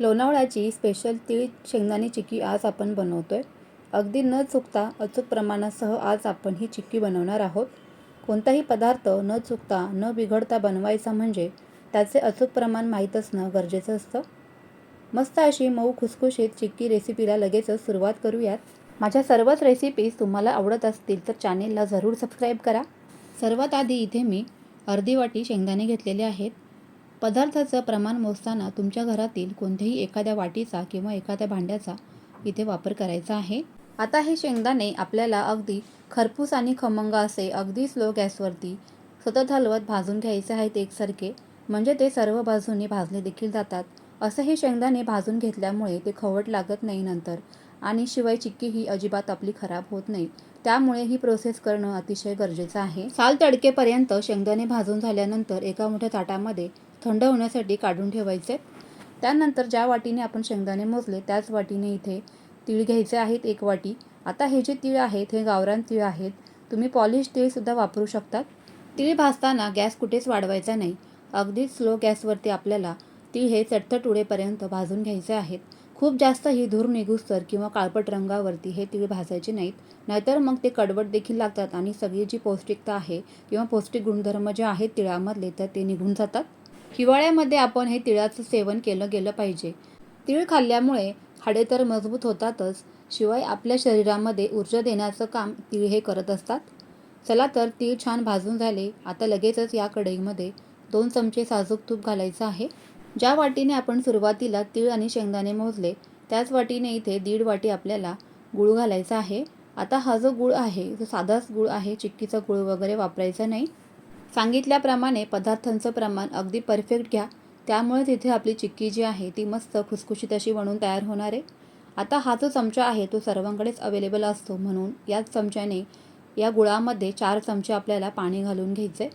लोणावळ्याची special तीळ शेंगदाणे चिक्की आज आपण बनवतोय. अगदी न चुकता अचूक प्रमाणासह आज आपण ही चिक्की बनवणार आहोत. कोणताही पदार्थ न चुकता न बिघडता बनवायचा म्हणजे त्याचे अचूक प्रमाण माहीत असणं गरजेचं असतं. मस्त अशी मऊ खुसखुशीत चिक्की रेसिपीला लगेचच सुरुवात करूयात. माझ्या सर्वच रेसिपीज तुम्हाला आवडत असतील तर चॅनेलला जरूर सबस्क्राईब करा. सर्वात आधी इथे मी अर्धी वाटी शेंगदाणे घेतलेले आहेत. पदार्थाचं प्रमाण मोजताना तुमच्या घरातील कोणत्याही एखाद्या वाटीचा किंवा एखाद्या भांड्याचा इथे वापर करायचा आहे. आता हे शेंगदाणे आपल्याला अगदी खरपूस आणि खमंग असे अगदी स्लो गॅसवरती सतत हलवत भाजून घ्यायचे आहेत एकसारखे. म्हणजे ते सर्व बाजूंनी भाजले देखील जातात. असं हे शेंगदाणे भाजून घेतल्यामुळे ते खवट लागत नाही नंतर आणि शिवाय चिक्की ही अजिबात आपली खराब होत नाही. त्यामुळे ही प्रोसेस करणं अतिशय गरजेचं आहे. साल तडकेपर्यंत शेंगदाणे भाजून झाल्यानंतर एका मोठ्या ताटामध्ये थंड होण्यासाठी काढून ठेवायचे. त्यानंतर ज्या वाटीने आपण शेंगदाणे मोजले त्याच वाटीने इथे तीळ घ्यायचे आहेत एक वाटी. आता हे जे तीळ आहेत हे गावरान तीळ आहेत तुम्ही पॉलिश तीळसुद्धा वापरू शकतात. तीळ भाजताना गॅस कुठेच वाढवायचा नाही. अगदीच स्लो गॅसवरती आपल्याला तीळ हे चटचट उडेपर्यंत भाजून घ्यायचे आहेत. खूप जास्त ही धूर निघूस्तर किंवा काळपट रंगावरती हे तीळ भाजायचे नाहीत. नाहीतर मग ते कडवट देखील लागतात आणि सगळी जी पौष्टिकता आहे किंवा पौष्टिक गुणधर्म जे आहेत तिळामधले तर ते निघून जातात. हिवाळ्यामध्ये आपण हे तिळाचं सेवन केलं गेलं पाहिजे. तिळ खाल्ल्यामुळे हाडे तर मजबूत होतातच शिवाय आपल्या शरीरामध्ये ऊर्जा देण्याचं काम तीळ हे करत असतात. चला तर तीळ छान भाजून झाले आता लगेचच या कढईमध्ये दोन चमचे साजूक तूप घालायचं आहे. ज्या वाटीने आपण सुरुवातीला तीळ आणि शेंगदाणे मोजले त्याच वाटीने इथे दीड वाटी आपल्याला गूळ घालायचा आहे. आता हा जो गूळ आहे तो साधाच गूळ आहे चिक्कीचा गूळ वगैरे वापरायचा नाही. सांगितल्याप्रमाणे पदार्थांचं प्रमाण अगदी परफेक्ट घ्या. त्यामुळेच तिथे आपली चिक्की जी आहे ती मस्त खुसखुशीत अशी बनून तयार होणार आहे. आता हा जो चमचा आहे तो सर्वांकडेच अवेलेबल असतो म्हणून याच चमच्याने या गुळामध्ये चार चमचे आपल्याला पाणी घालून घ्यायचे.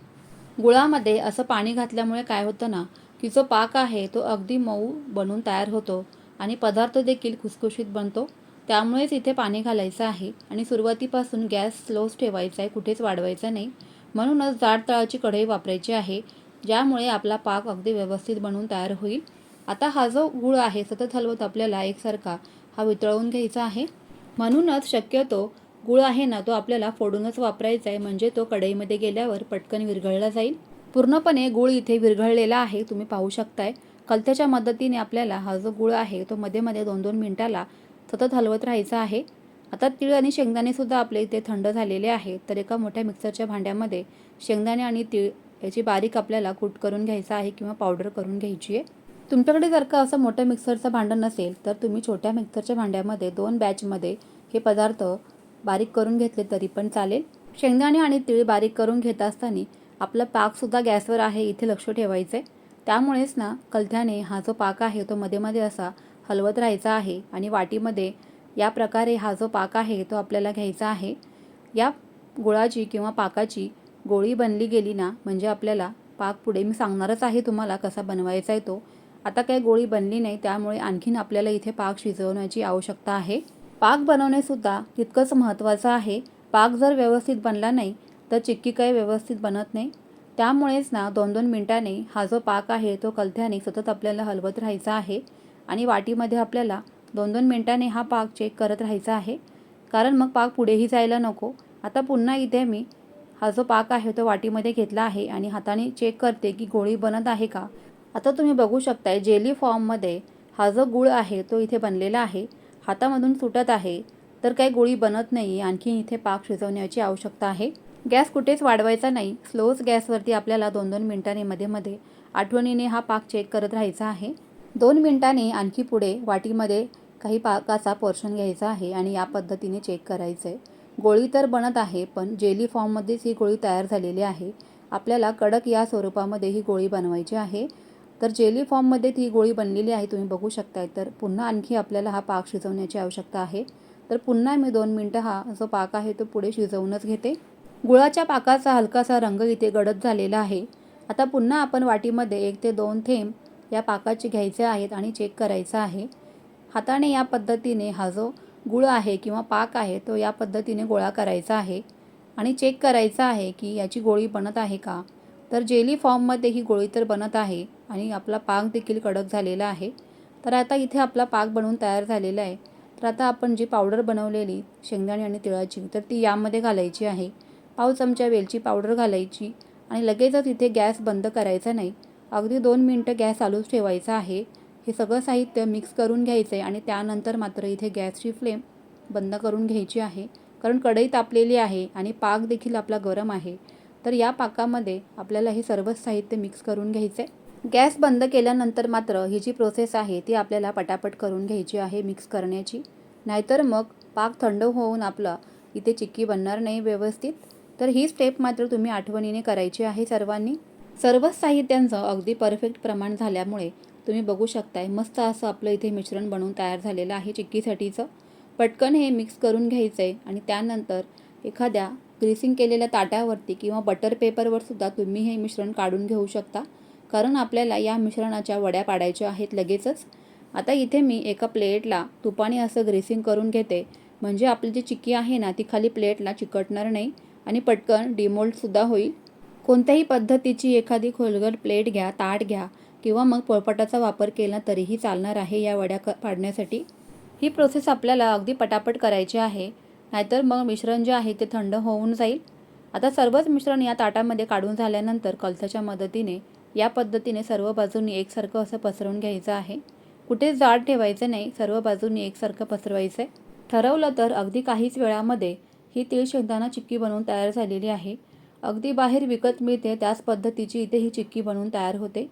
गुळामध्ये असं पाणी घातल्यामुळे काय होतं ना की जो पाक आहे तो अगदी मऊ बनून तयार होतो आणि पदार्थ देखील खुसखुशीत बनतो. त्यामुळेच इथे पाणी घालायचं आहे आणि सुरुवातीपासून गॅस स्लोच ठेवायचा आहे कुठेच वाढवायचा नाही. म्हणूनच जाड तळाची कढई वापरायची आहे ज्यामुळे आपला पाक अगदी व्यवस्थित बनवून तयार होईल. आता हा जो गूळ आहे सतत हलवत आपल्याला एकसारखा हा वितळवून घ्यायचा आहे. म्हणूनच शक्यतो गूळ आहे ना तो आपल्याला फोडूनच वापरायचा आहे म्हणजे तो कढईमध्ये गेल्यावर पटकन विरघळला जाईल. पूर्णपणे गूळ इथे विरघळलेला आहे तुम्ही पाहू शकताय. कलत्याच्या मदतीने आपल्याला हा जो गूळ आहे तो मध्ये मध्ये दोन दोन मिनिटाला सतत हलवत राहायचा आहे. आता तीळ आणि शेंगदाणेसुद्धा आपले इथे थंड झालेले आहे तर एका मोठ्या मिक्सरच्या भांड्यामध्ये शेंगदाणे आणि तीळ याची बारीक आपल्याला कूट करून घ्यायचा आहे किंवा पावडर करून घ्यायची आहे. तुमच्याकडे जर का असं मोठं मिक्सरचं भांडं नसेल तर तुम्ही छोट्या मिक्सरच्या भांड्यामध्ये दोन बॅचमध्ये हे पदार्थ बारीक करून घेतले तरी पण चालेल. शेंगदाणे आणि तीळ बारीक करून घेत असताना आपला पाकसुद्धा गॅसवर आहे इथे लक्ष ठेवायचं आहे. त्यामुळेच ना कलथ्याने हा जो पाक आहे तो मध्ये मध्ये असा हलवत राहायचा आहे आणि वाटीमध्ये या प्रकारे हा जो पाक आहे तो आपल्याला घ्यायचा आहे. या गुळाची किंवा पाकाची गोळी बनली गेली ना म्हणजे आपल्याला पाक पुढे मी सांगणारच आहे तुम्हाला कसा बनवायचा आहे तो. आता काही गोळी बनली नाही त्यामुळे आणखीन आपल्याला इथे पाक शिजवण्याची आवश्यकता आहे. पाक बनवणेसुद्धा तितकंच महत्त्वाचं आहे. पाक जर व्यवस्थित बनला नाही तर चिक्की काही व्यवस्थित बनत नाही. त्यामुळेच ना दोन दोन मिनटाने हा जो पाक आहे तो कलथ्याने सतत आपल्याला हलवत राहायचा आहे. आणि वाटीमध्ये आपल्याला दोन दोन मिनटाने हा पाक चेक करत राहायचा आहे. कारण मग पाक पुढेही जायला नको. आता पुन्हा इथे मी हा जो पाक आहे तो वाटीमध्ये घेतला आहे आणि हाताने चेक करते की गोळी बनत आहे का. आता तुम्ही बघू शकताय जेली फॉर्ममध्ये हा जो गुळ आहे तो इथे बनलेला आहे. हातामधून सुटत आहे. तर काही गोळी बनत नाही. आणखी इथे पाक शिजवण्याची आवश्यकता आहे. गॅस कुठेच वाढवायचा नाही. स्लोच गॅसवरती आपल्याला दोन दोन मिनटांनी मध्ये मध्ये आठवणीने हा पाक चेक करत राहायचा आहे. दोन मिनटांनी आणखी पुढे वाटीमध्ये काही पाकाचा पोर्शन घ्यायचा आहे आणि या पद्धतीने चेक करायचं आहे गोळी तर बनत आहे पण जेली फॉर्ममध्येच ही गोळी तयार झालेली आहे. आपल्याला कडक या स्वरूपामध्ये ही गोळी बनवायची आहे. तर जेली फॉर्ममध्ये ती गोळी बनलेली आहे तुम्ही बघू शकताय. तर पुन्हा आणखी आपल्याला हा पाक शिजवण्याची आवश्यकता आहे. तर पुन्हा मी दोन मिनटं हा जो पाक आहे तो पुढे शिजवूनच घेते. गुळाच्या पाकाचा हलकासा रंग इथे गडद झालेला आहे. आता पुन्हा आपण वाटीमध्ये एक ते दोन थेंब या पाकाचे घ्यायचे आहेत आणि चेक करायचं आहे. हाताने या पद्धतीने हा जो गुळ आहे किंवा पाक आहे तो या पद्धतीने गोळा करायचा आहे. आणि चेक करायचा आहे की याची गोळी बनत आहे का? तर जेली फॉर्ममध्ये ही गोळी तर बनत आहे आणि आपला पाक देखील कडक झालेला आहे. तर आता इथे आपला पाक बनवून तयार झालेला आहे. तर आता आपण जी पावडर बनवलेली शेंगदाणे आणि तिळाची तर ती यामध्ये घालायची आहे. पाव चमचा वेलची पावडर घालायची आणि लगेचच इथे गॅस बंद करायचा नाही. अगदी दोन मिनटं गॅस चालूच ठेवायचा आहे. हे सगळं साहित्य मिक्स करून घ्यायचं आहे आणि त्यानंतर मात्र इथे गॅसची फ्लेम बंद करून घ्यायची आहे. कारण कढई तापलेली आहे आणि पाक देखील आपला गरम आहे. तर या पाकामध्ये आपल्याला हे सर्वच साहित्य मिक्स करून घ्यायचं आहे गॅस बंद केल्यानंतर मात्र ही जी प्रोसेस आहे ती आपल्याला पटापट करून घ्यायची आहे मिक्स करण्याची. नाहीतर मग पाक थंड होऊन आपला इथे चिक्की बनणार नाही व्यवस्थित. तर ही स्टेप मात्र तुम्ही आठवणीने करायची आहे सर्वांनी. सर्वच साहित्यांचं अगदी परफेक्ट प्रमाण झाल्यामुळे तुम्ही बघू शकताय. मस्त असं आपलं इथे मिश्रण बनवून तयार झालेलं आहे चिक्कीसाठीचं. पटकन हे मिक्स करून घ्यायचं आहे आणि त्यानंतर एखाद्या ग्रीसिंग केलेल्या ताट्यावरती किंवा बटर पेपरवर सुद्धा तुम्ही हे मिश्रण काढून घेऊ शकता. कारण आपल्याला या मिश्रणाच्या वड्या पाडायच्या आहेत लगेचच. आता इथे मी एका प्लेटला तुपाने असं ग्रेसिंग करून घेते. म्हणजे आपली जी चिक्की आहे ना ती खाली प्लेटला चिकटणार नाही आणि पटकन डिमोल्डसुद्धा होईल. कोणत्याही पद्धतीची एखादी खोलगर प्लेट घ्या ताट घ्या. किंवा मग पोळपाटाचा वापर केला तरीही चालणार आहे या वड्या क पाडण्यासाठी? ही प्रोसेस आपल्याला अगदी पटापट करायची आहे. नाहीतर मग मिश्रण जे आहे ते थंड होऊन जाईल. आता सर्वच मिश्रण या ताटामध्ये काढून झाल्यानंतर कलसाच्या मदतीने या पद्धतीने सर्व बाजूंनी एकसारखं असं पसरवून घ्यायचं आहे. कुठेच जाड ठेवायचं नाही सर्व बाजूंनी एकसारखं पसरवायचं आहे ठरवलं तर अगदी काहीच वेळामध्ये ही तीळ शेंगदाणा चिक्की बनवून तयार झालेली आहे. अगदी बाहेर विकत मिळते त्याच पद्धतीची इथे ही चिक्की बनवून तयार होते.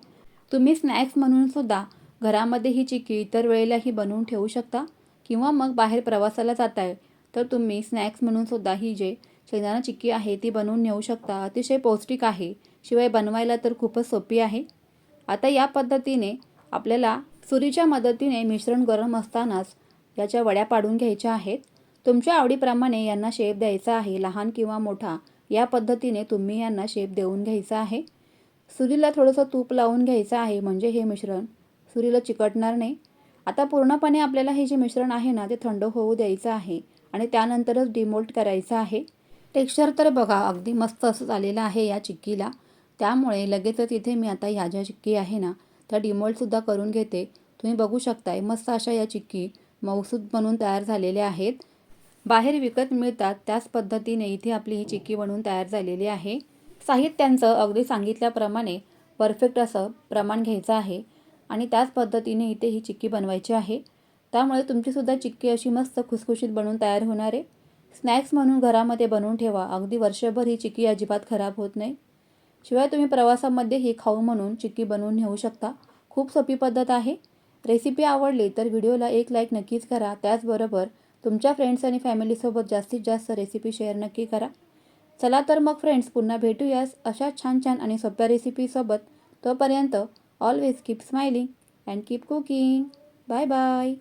तुम्ही स्नॅक्स म्हणून सुद्धा घरामध्ये ही चिक्की इतर वेळेलाही बनवून ठेवू शकता किंवा मग बाहेर प्रवासाला जाताय तर तुम्ही स्नॅक्स म्हणून सुद्धा ही जे शेंगदाणा चिक्की आहे ती बनवून नेऊ शकता. अतिशय पौष्टिक आहे. शिवाय बनवायला तर खूपच सोपी आहे. आता या पद्धतीने आपल्याला सुरीच्या मदतीने मिश्रण गरम असतानाच याच्या वड्या पाडून घ्यायच्या आहेत. तुमच्या आवडीप्रमाणे यांना शेप द्यायचा आहे. लहान किंवा मोठा या पद्धतीने तुम्ही यांना शेप देऊन घ्यायचा आहे. सुरीला थोडंसं तूप लावून घ्यायचं आहे म्हणजे हे मिश्रण. सुरीला चिकटणार नाही. आता पूर्णपणे आपल्याला हे जे मिश्रण आहे ना ते थंड होऊ द्यायचं आहे आणि त्यानंतरच डिमोल्ट करायचं आहे. टेक्स्चर तर बघा अगदी मस्त असं झालेलं आहे या चिक्कीला. त्यामुळे लगेचच इथे मी आता ह्या ज्या चिक्की आहे ना त्या डिमोल्टसुद्धा करून घेते. तुम्ही बघू शकताय मस्त अशा या चिक्की मऊसूद बनून तयार झालेल्या आहेत. बाहेर विकत मिळतात त्याच पद्धतीने इथे आपली ही चिक्की बनवून तयार झालेली आहे. साहित्यांचं अगदी सांगितल्याप्रमाणे परफेक्ट असं प्रमाण घ्यायचं आहे. आणि त्याच पद्धतीने इथे ही चिक्की बनवायची आहे. त्यामुळे तुमचीसुद्धा चिक्की अशी मस्त खुसखुशीत बनवून तयार होणार आहे. स्नॅक्स म्हणून घरामध्ये बनवून ठेवा. अगदी वर्षभर ही चिक्की अजिबात खराब होत नाही. शिवाय तुम्ही प्रवासामध्ये ही खाऊ म्हणून चिक्की बनवून नेऊ शकता. खूप सोपी पद्धत आहे. रेसिपी आवडली तर व्हिडिओला एक लाईक नक्कीच करा. त्याचबरोबर तुमच्या फ्रेंड्स आणि फॅमिलीसोबत जास्तीत जास्त रेसिपी शेअर नक्की करा. चला तर मग फ्रेंड्स पुन्हा भेटूयास अशा छान छान आणि सोप्या रेसिपीसोबत तोपर्यंत always keep smiling and keep cooking bye bye